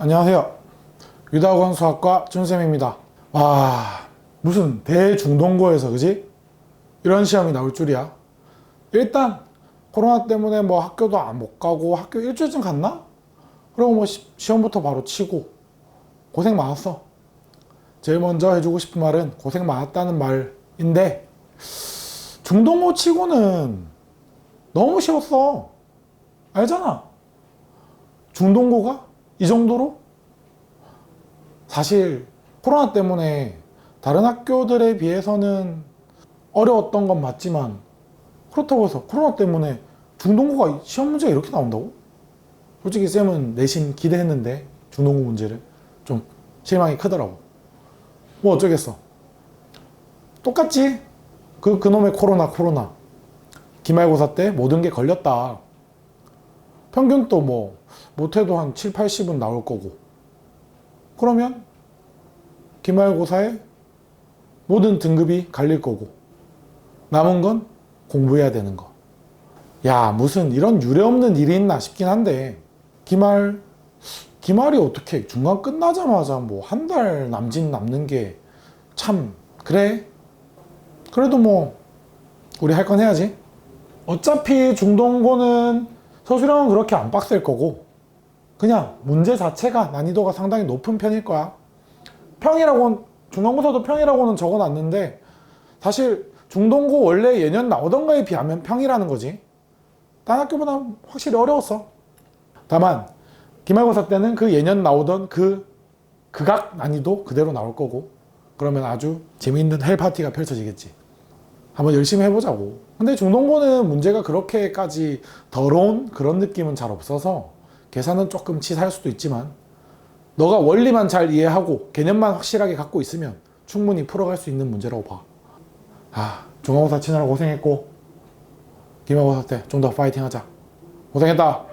안녕하세요. 유다원 수학과 준쌤입니다. 와, 무슨 대중동고에서, 그지? 이런 시험이 나올 줄이야. 일단, 코로나 때문에 뭐 학교도 안 못 가고 학교 일주일쯤 갔나? 그리고 뭐 시, 시험부터 바로 치고 고생 많았어. 제일 먼저 해주고 싶은 말은 고생 많았다는 말인데, 중동고 치고는 너무 쉬웠어. 알잖아. 중동고가 이 정도로? 사실 코로나 때문에 다른 학교들에 비해서는 어려웠던 건 맞지만 그렇다고 해서 코로나 때문에 중동고가 시험 문제가 이렇게 나온다고? 솔직히 쌤은 내신 기대했는데 중동고 문제를 좀 실망이 크더라고. 뭐 어쩌겠어. 똑같지? 그 그놈의 코로나 코로나. 기말고사 때 모든 게 걸렸다. 평균 또 뭐 못해도 한 7, 80은 나올 거고. 그러면 기말고사에 모든 등급이 갈릴 거고. 남은 건 공부해야 되는 거. 야, 무슨 이런 유례 없는 일이 있나 싶긴 한데. 기말 기말이 어떻게 중간 끝나자마자 뭐 한 달 남짓 남는 게 참 그래. 그래도 뭐 우리 할 건 해야지. 어차피 중동고는 서술형은 그렇게 안 빡셀 거고 그냥 문제 자체가 난이도가 상당히 높은 편일 거야. 평이라고 중간고사도 평이라고는 적어놨는데 사실 중동고 원래 예년 나오던 거에 비하면 평이라는 거지. 딴 학교보다 확실히 어려웠어. 다만 기말고사 때는 그 예년 나오던 그 극악 난이도 그대로 나올 거고 그러면 아주 재미있는 헬 파티가 펼쳐지겠지. 한번 열심히 해보자고. 근데 중동고는 문제가 그렇게까지 더러운 그런 느낌은 잘 없어서 계산은 조금 치사할 수도 있지만 너가 원리만 잘 이해하고 개념만 확실하게 갖고 있으면 충분히 풀어갈 수 있는 문제라고 봐. 아, 중간고사 치느라 고생했고 기말고사 때 좀 더 파이팅 하자. 고생했다.